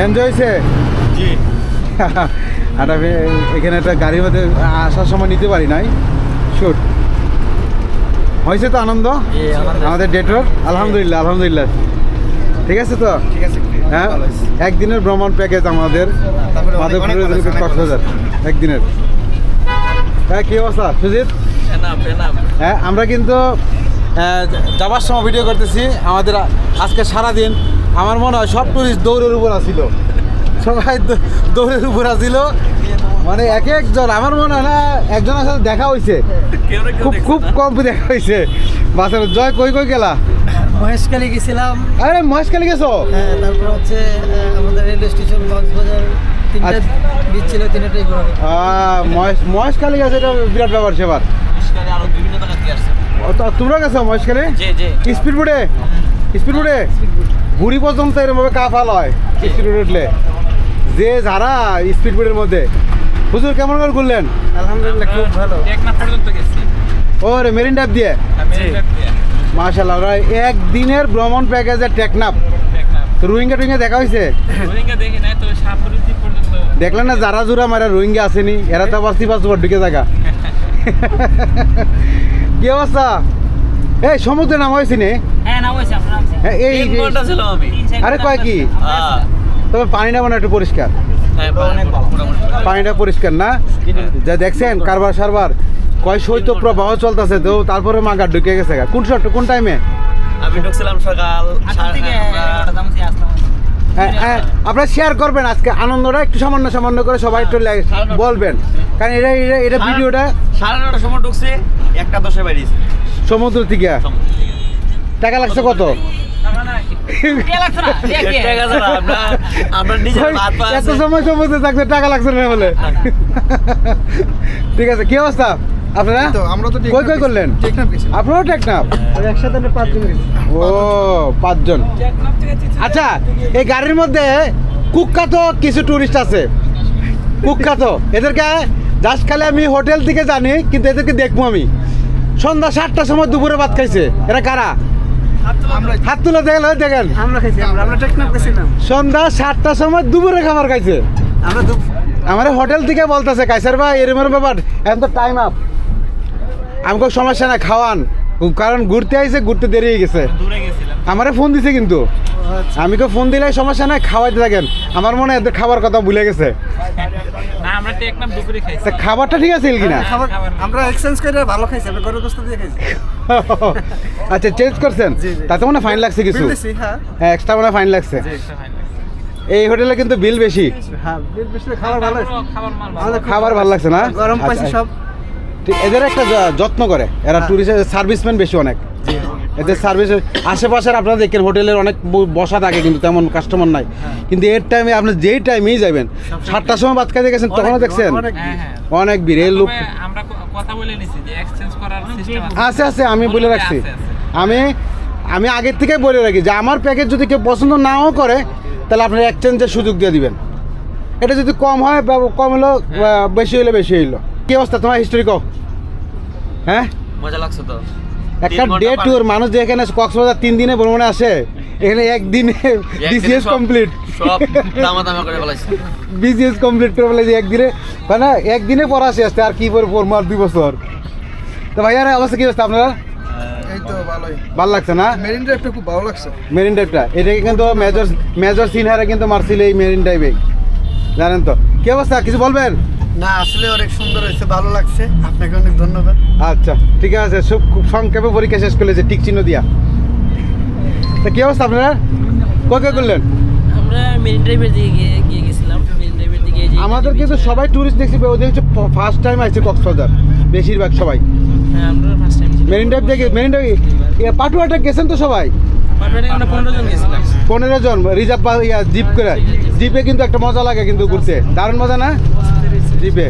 Enjoy হয়েছে? জি। আর আমি এখানে একটা গাড়ির মধ্যে আসার সময় নিতে পারি নাই। শুট হয়েছে তো আনন্দ। আমাদের ডেটর আলহামদুলিল্লাহ আলহামদুলিল্লাহ। ঠিক আছে তো? ঠিক আছে হ্যাঁ? একদিনের ভ্রমণ প্যাকেজ আমাদের মাধবপুরের কক্সবাজার একদিনের। হ্যাঁ কি অবস্থা? সুজিত? হ্যাঁ আমরা কিন্তু যাবার সময় ভিডিও করতেছি। আমাদের আজকে সারাদিন আমার মনে হয় সব টুরিস্ট দৌড়ের উপর আসিল সবাই দৌড়ের উপর আসিল মানে এক একজন আমার মনে হয় না একজনের সাথে দেখা হয়েছে খুব খুব কম দেখা হয়েছে বাসের জয় কই কই গেলা? মহেশখালী গেছিলাম। আরে মহেশখালী গেছো? হ্যাঁ তারপর হচ্ছে আমাদের রেলওয়ে স্টেশন কক্সবাজার তিনটা আচ্ছা। বিচ ছিল তিনটাই ঘোরা মহেশ মহেশখালী গেছে এটা বিরাট ব্যাপার সেবার। আরও বিভিন্ন জায়গা দিয়ে আসছে। ও, তো তোমরা গেছো মহেশখালী? জি জি। স্পিড বোর্ডে স্পিড বোর্ডে ঘুরি পর্যন্ত এরমভাবে কাফাল হয় স্পিড উঠলে। যে যারা স্পিড বোর্ডের মধ্যে। হুজুর কেমন করে ঘুরলেন? আলহামদুলিল্লাহ খুব ভালো। টেকনা পর্যন্ত গেছি। ও রে মেরিন ড্রাইভ দিয়ে। মাশাল্লাহ ওরা একদিনের ভ্রমণ প্যাকেজে টেকনাপ তো রোহিঙ্গা টুইঙ্গা দেখা হয়েছে? দেখলেন না যারা জুরা মারা রোহিঙ্গা আসেনি? এরা তো আবার সুপার ঢুকে থাকা কি অবস্থা? এই সমুদ্রে নামা হয়েছি নে। হ্যাঁ না হ্যাঁ, এই ছিলাম আমি। আরে কয় কি? তবে পানিটা মানে একটু পরিষ্কার। হ্যাঁ পানিটা পরিষ্কার না? যা দেখছেন কারবার সারবার। কয় শৈত্য প্রবাহ চলতেছে তো তারপরে মাগার ঢুকে গেছে কোন শট কোন টাইমে আমি ঢুকছিলাম সকাল হ্যাঁ, আপনারা শেয়ার করবেন আজকে আনন্দটা একটু সামান্য সামান্য করে সবাই একটু বলবেন। কারণ এটা এটা এটা ভিডিওটা সাড়ে নটার সময় ঢুকছে একটা দশে বেরিয়েছে। সমুদ্র থেকে। টাকা লাগছে কত? এত সময় থাকতে টাকা লাগছে না বলে। ঠিক আছে কি অবস্থা? আপনারা? তো আমরা তো কই কই করলেন? আপনারাও টেকনাফ? একসাথে পাঁচজন ও পাঁচজন। আচ্ছা এই গাড়ির মধ্যে কুখ্যাত কিছু টুরিস্ট আছে। কুখ্যাত। এদেরকে জাস্ট খালি আমি হোটেল থেকে জানি কিন্তু এদেরকে দেখব আমি। সন্ধ্যা সাতটার সময় দুপুরে ভাত খাইছে। এরা কারা? হাত তুলে দেখেন ওই দেখেন। সন্ধ্যা সাতটার সময় দুপুরে খাবার খাইছে। আমরা আমার হোটেল থেকে বলতেছে কাইসার ভাই এরম এরম ব্যাপার এখন তো টাইম আপ আমাকে সমস্যা না খাওয়ান। কারণ ঘুরতে আইছে ঘুরতে দেরি হয়ে গেছে। দূরে আমারে ফোন দিছে কিন্তু। আমি তো ফোন দিলে সমস্যা নাই খাওয়াইতে থাকেন। আমার মনে হয় এদের খাবার কথা ভুলে গেছে। না দুপুরে খাইছি খাবারটা ঠিক আছে কিনা? খাবার আমরা এক্সচেঞ্জ করে ভালো খাইছি আমরা গরুর গোস্ত দিয়ে খাইছি। আচ্ছা চেঞ্জ করছেন। তাতে মনে ফাইন লাগছে কিছু? হ্যাঁ। হ্যাঁ এক্সট্রা মনে ফাইন লাগছে। এই হোটেলে কিন্তু বিল বেশি। হ্যাঁ বিল বেশি খাবার ভালো খাবার ভালো। আমাদের খাবার ভালো লাগছে না? গরম পাইছি আচ্ছা, সব ঠিক, এদের একটা যত্ন করে। এরা হ্যাঁ। টুরিস্ট সার্ভিসম্যান বেশি অনেক। এদের সার্ভিস আশেপাশের আপনারা দেখেন হোটেলের অনেক বসা থাকে কিন্তু তেমন কাস্টমার নাই। হ্যাঁ। কিন্তু এর টাইমে আপনি যেই টাইমেই যাবেন সাতটার সময় বাদ খাইতে গেছেন তখনও দেখছেন? অনেক হ্যাঁ হ্যাঁ। ভিড় এই লোক তবে আমরা ক- কথা বলে নিছি যে এক্সচেঞ্জ করার সিস্টেম আছে আছে আমি বলে রাখছি। আমি আমি আগের থেকে বলে রাখি যে আমার প্যাকেজ যদি কেউ পছন্দ নাও করে তাহলে আপনার এক্সচেঞ্জের সুযোগ দিয়ে দিবেন। এটা যদি কম হয় বা কম হলো বেশি হলে বেশি হইল। কি অবস্থা? তোমার হিস্টোরি কও। হ্যাঁ? মজা লাগছে তো? একটা ডে ট্যুর মানুষ যে এখানে কক্সবাজার তিন দিনে ভ্রমণে আসে এখানে একদিনে বিসিএস কমপ্লিট সব করে ফেলাইছে। বিসিএস কমপ্লিট করে ফেলে যে একদিনে মানে একদিনে পড়া শেষ আর কি করে পড়ব আর দুই বছর। তো ভাইয়ার অবস্থা কি অবস্থা আপনারা? এই ভালো লাগছে না? মেরিন ড্রাইভটা খুব ভালো লাগছে। মেরিন ড্রাইভটা এটাকে কিন্তু মেজর মেজর সিনহারে কিন্তু মারছিল এই মেরিন ড্রাইভে জানেন তো? কি অবস্থা? কিছু বলবেন? না আসলে অনেক সুন্দর হয়েছে ভালো লাগছে। আপনাকে অনেক ধন্যবাদ। আচ্ছা ঠিক আছে খুব খুব সংক্ষেপে পরীক্ষা শেষ করলেছে টিক চিহ্ন দিয়া। তা কি অবস্থা আপনারা? কই কই করলেন? আমরা মেরিন ড্রাইভের দিকে গিয়ে গেছিলাম মেরিন ড্রাইভের দিকে যে আমাদের কিন্তু সবাই টুরিস্ট দেখছি ওদের হচ্ছে ফার্স্ট টাইম আসছে কক্সবাজার বেশিরভাগ সবাই। হ্যাঁ আমরা ফার্স্ট টাইম মেরিন ড্রাইভ দেখে মেরিন ড্রাইভ পাটুয়াটা গেছেন তো সবাই? পনেরো জন পনেরো জন রিজার্ভ ইয়া জিপ করে। জিপে কিন্তু একটা মজা লাগে কিন্তু ঘুরতে। দারুণ মজা না? জিপে।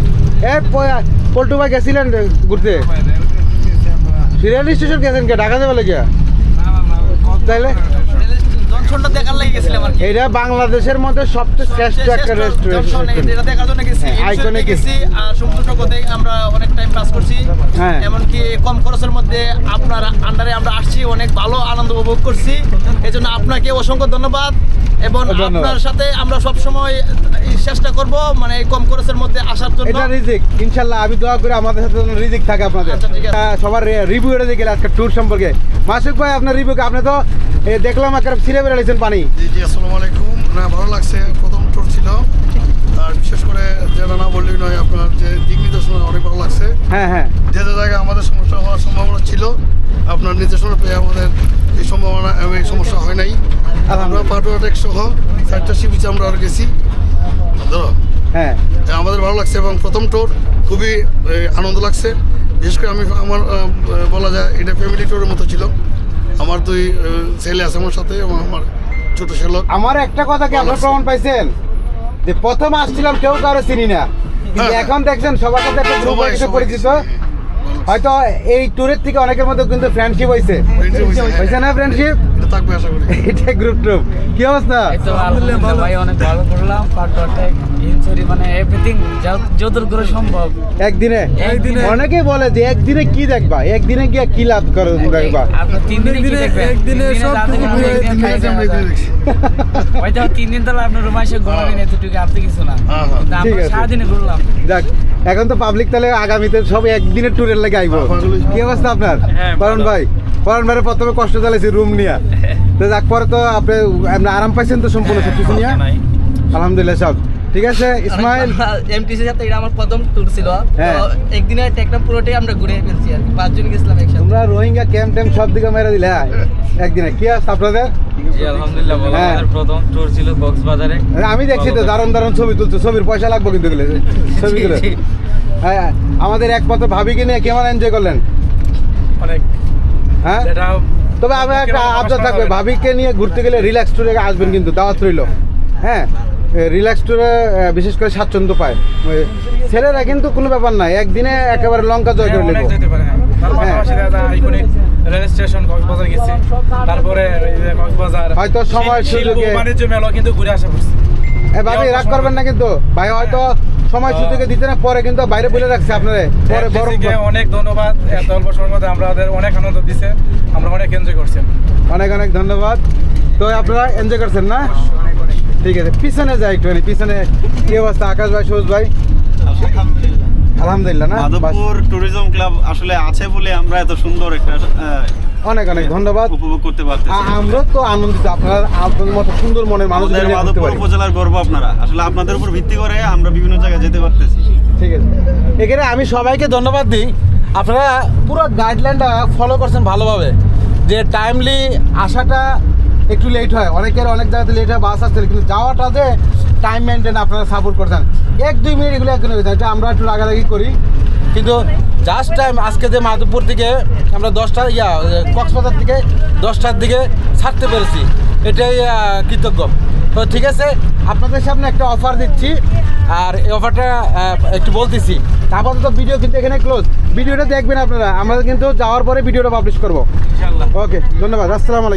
এ পল্টু ভাই গেছিলেন ঘুরতে? রেল স্টেশন গেছেন কে? ঢাকা যাবে লেগে? তাইলে? জনসনটা দেখার লাগি গেছিলাম আর কি। এটা বাংলাদেশের মধ্যে সবচেয়ে শ্রেষ্ঠ একটা রেস্টুরেন্ট এটা দেখার জন্য গেছি। হ্যাঁ, এই iconic বিষয়ে গেছি আর সমুদ্র সৈকতে আমরা অনেক টাইম পাস করছি। হ্যাঁ। এমনকি কম খরচের মধ্যে আপনার আন্ডারে আমরা আসছি অনেক ভালো আনন্দ উপভোগ করছি। এই জন্য আপনাকে অসংখ্য ধন্যবাদ। এবং আপনার সাথে আমরা সব সময় চেষ্টা করব মানে কম খরচের মধ্যে আসার জন্য। এটা রিজিক। ইনশাল্লাহ আমি দোয়া করি আমাদের সাথে যেন রিজিক থাকে আপনাদের। আচ্ছা, সবার রিভিউ এটা গেলে আজকে ট্যুর সম্পর্কে। মাসুক ভাই আপনার রিভিউ আপনি তো দেখলাম একটা ছিঁড়ে বেড়াইছেন পানি। জি জি আসসালামু আলাইকুম। না ভালো লাগছে। প্রথম ট্যুর ছিল। আর বিশেষ করে যেটা না বললেই নয় আপনার যে দিক নির্দেশনা অনেক ভালো লাগছে। হ্যাঁ হ্যাঁ। যে যে জায়গায় আমাদের সমস্যা হওয়ার সম্ভাবনা ছিল আপনার নির্দেশনা পেয়ে আমাদের এই সম্ভাবনা এই সমস্যা হয় নাই। আমরা পাটুয়াটেক সহ চারটা সি বিচে আমরা আর গেছি। ধরো? হ্যাঁ। আমাদের ভালো লাগছে এবং প্রথম ট্যুর খুবই আনন্দ লাগছে। বিশেষ করে আমি আমার বলা যায় এটা ফ্যামিলি ট্যুরের মতো ছিল। আমার দুই ছেলে আছে আমার সাথে এবং আমার ছোট শ্যালক আমার একটা কথা কি আপনার প্রমাণ পাইছেন? যে প্রথম আসছিলাম কেউ কারও চিনি না। কিন্তু হ্যাঁ। এখন দেখছেন সবার সাথে একটা পরিচিত। হয়তো এই ট্যুরের থেকে অনেকের মধ্যে কিন্তু ফ্রেন্ডশিপ হয়েছে হয়েছে, হ্যাঁ। না ফ্রেন্ডশিপ এটা থাকবে আশা করি। এটা গ্রুপ ট্রুপ কি অবস্থা? ভাই অনেক ভালো করলাম। ইনসুরি মানে এভরিথিং যতদূর সম্ভব। একদিনে? একদিনে। অনেকে বলে যে একদিনে কি দেখবা? একদিনে গিয়ে কি লাভ করে দেখবা? তিন দিনে একদিনে সব। হয়তো তিন দিন তাহলে আপনার রুমে এসে ঘুমাবেন এতটুকু আপনি কিছু না। হ্যাঁ, হ্যাঁ। কিন্তু ঠিক আছে। সারাদিনে ঘুরলাম। যাক এখন তো পাবলিক তাহলে আগামীতে সব একদিনের ট্যুরের লেগে আইবো কি অবস্থা আপনার? হ্যাঁ, ভালো। ভাই করণ ভাইয়ের প্রথমে কষ্ট চালাইছি রুম নিয়ে। তো যাক পরে তো আপনি আপনি আরাম পাইছেন তো সম্পূর্ণ সব কিছু নিয়ে? আলহামদুলিল্লাহ সব। ঠিক আছে ইসমাইল? এমটিসির সাথে এটা আমার প্রথম ট্যুর ছিল। হ্যাঁ। তো একদিনে টেকটা পুরোটাই আমরা ঘুরে ফেলছি আর পাঁচজন গেছিলাম একসাথে। তোমরা রোহিঙ্গা ক্যাম্প ট্যাম্প সব দিকে মেরে দিলে হ্যাঁ? একদিনে। কি আছে আপনাদের? হ্যাঁ। আমি দেখছি তো দারুণ দারুণ ছবি তুলছো। ছবির পয়সা লাগবে কিন্তু ছবিগুলো হ্যাঁ আমাদের একমাত্র ভাবিকে নিয়ে কেমন এনজয় করলেন? অনেক। হ্যাঁ? তবে একটা আবদার থাকবে ভাবিকে নিয়ে ঘুরতে গেলে রিল্যাক্স ট্যুরে আসবেন কিন্তু দাওয়াত রইল। হ্যাঁ? রিল্যাক্স ট্যুরে বিশেষ করে স্বাচ্ছন্দ্য পায়। ছেলেরা কিন্তু কোনো ব্যাপার নাই একদিনে একেবারে লঙ্কা জয় করে নেব। হ্যাঁ। হ্যাঁ। কক্সবাজার হয়তো সময় সুযোগে- বাণিজ্য মেলা কিন্তু ঘুরে আসা ভাবি রাগ করবেন না কিন্তু। ভাই হয়তো সময় সুযোগে দিতে না পরে কিন্তু বাইরে বলে রাখছে আপনারে। পরে বড় অনেক ধন্যবাদ এত অল্প সময়ের মধ্যে আমরা ওদের অনেক আনন্দ দিছে আমরা অনেক এনজয় করছি অনেক অনেক ধন্যবাদ। তো আপনারা এনজয় করছেন না? ঠিক আছে পিছনে যাই একটুখানি পিছনে কি অবস্থা? আকাশ ভাই সবুজ ভাই? আলহামদুলিল্লাহ। না। মাধবপুর ট্যুরিজম ক্লাব আসলে আছে বলে আমরা এত সুন্দর একটা অনেক অনেক ধন্যবাদ। উপভোগ করতে পারতেছি আমরা তো আনন্দিত আপনার আপনাদের মতো সুন্দর মনের মানুষ মাধবপুর উপজেলার গর্ব আপনারা। আসলে আপনাদের উপর ভিত্তি করে আমরা বিভিন্ন জায়গায় যেতে পারতেছি। ঠিক আছে। এখানে আমি সবাইকে ধন্যবাদ দিই। আপনারা পুরো গাইডলাইনটা ফলো করছেন ভালোভাবে। যে টাইমলি আসাটা একটু লেট হয়। অনেকের অনেক জায়গাতে লেট হয় বাস আসতে কিন্তু যাওয়াটা যে টাইম মেনটেন আপনারা সাপোর্ট করছেন। এক দুই মিনিট এগুলো একদম হয়ে যায় এটা আমরা একটু রাগারাগি করি। কিন্তু জাস্ট টাইম আজকে যে মাধবপুর থেকে আমরা দশটা ইয়া কক্সবাজার থেকে দশটার দিকে ছাড়তে পেরেছি। এটাই কৃতজ্ঞ। তো ঠিক আছে আপনাদের সামনে একটা অফার দিচ্ছি। আর এই অফারটা একটু বলতেছি। আপাতত ভিডিও কিন্তু এখানে ক্লোজ ভিডিওটা দেখবেন আপনারা। আমরা কিন্তু যাওয়ার পরে ভিডিওটা পাবলিশ করব। ওকে ধন্যবাদ। আসসালামু আলাইকুম।